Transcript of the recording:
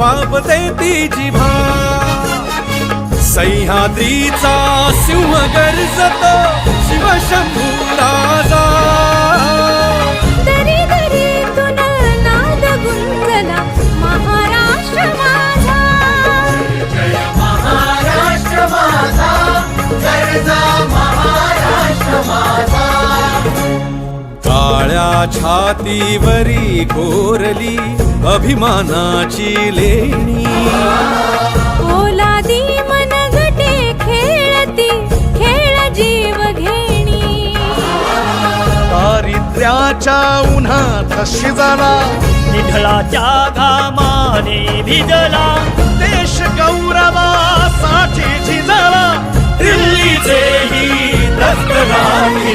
वापते ती जिभा सह्याद्रीचा सिंह गर्जतो शिवशंभू राजा छातीवरी कोरली अभिमानाची लेणी. ओलादी मन गटे खेळती खेळ जीव घेणी. दारिद्र्याच्या उन्हात शिजला निधळाच्या घामाने भिजला देश गौरवासाठी झिजला दिल्लीचेही दत्तराणी